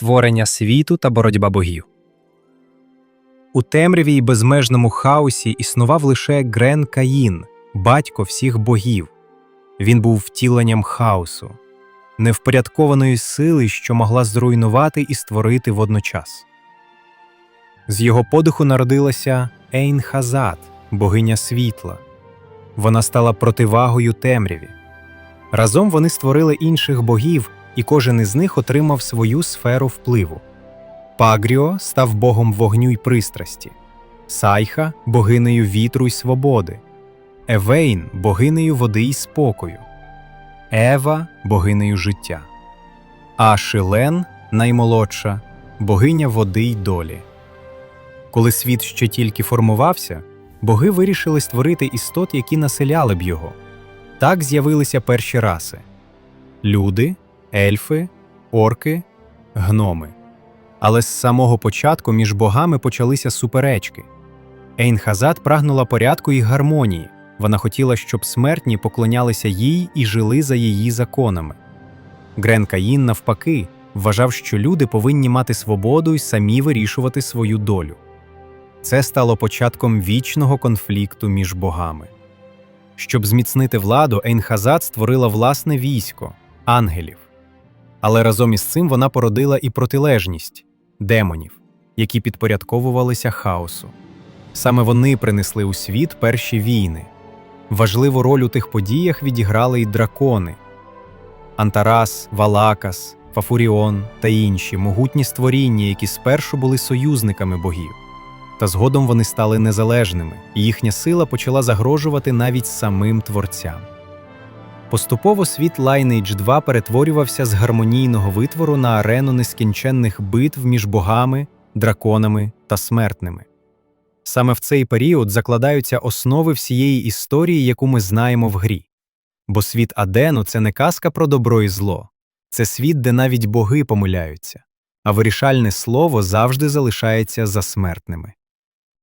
створення світу та боротьба богів. У темряві й безмежному хаосі існував лише Грен Каїн, батько всіх богів. Він був втіленням хаосу, невпорядкованої сили, що могла зруйнувати і створити водночас. З його подиху народилася Ейн Хазат, богиня світла. Вона стала противагою темряві. Разом вони створили інших богів, і кожен із них отримав свою сферу впливу. Пагріо став богом вогню й пристрасті, Сайха богинею вітру й свободи, Евейн богинею води й спокою, Ева богинею життя, а Шилен, наймолодша, богиня води й долі. Коли світ ще тільки формувався, боги вирішили створити істот, які населяли б його. Так з'явилися перші раси люди, ельфи, орки, гноми. Але з самого початку між богами почалися суперечки. Ейнхазат прагнула порядку і гармонії. Вона хотіла, щоб смертні поклонялися їй і жили за її законами. Грен Каїн, навпаки, вважав, що люди повинні мати свободу і самі вирішувати свою долю. Це стало початком вічного конфлікту між богами. Щоб зміцнити владу, Ейнхазат створила власне військо ангелів. Але разом із цим вона породила і протилежність демонів, які підпорядковувалися хаосу. Саме вони принесли у світ перші війни. Важливу роль у тих подіях відіграли й дракони Антарас, Валакас, Фафуріон та інші могутні створіння, які спершу були союзниками богів. Та згодом вони стали незалежними, і їхня сила почала загрожувати навіть самим творцям. Поступово світ Lineage 2 перетворювався з гармонійного витвору на арену нескінченних битв між богами, драконами та смертними. Саме в цей період закладаються основи всієї історії, яку ми знаємо в грі. Бо світ Адену це не казка про добро і зло, це світ, де навіть боги помиляються, а вирішальне слово завжди залишається за смертними.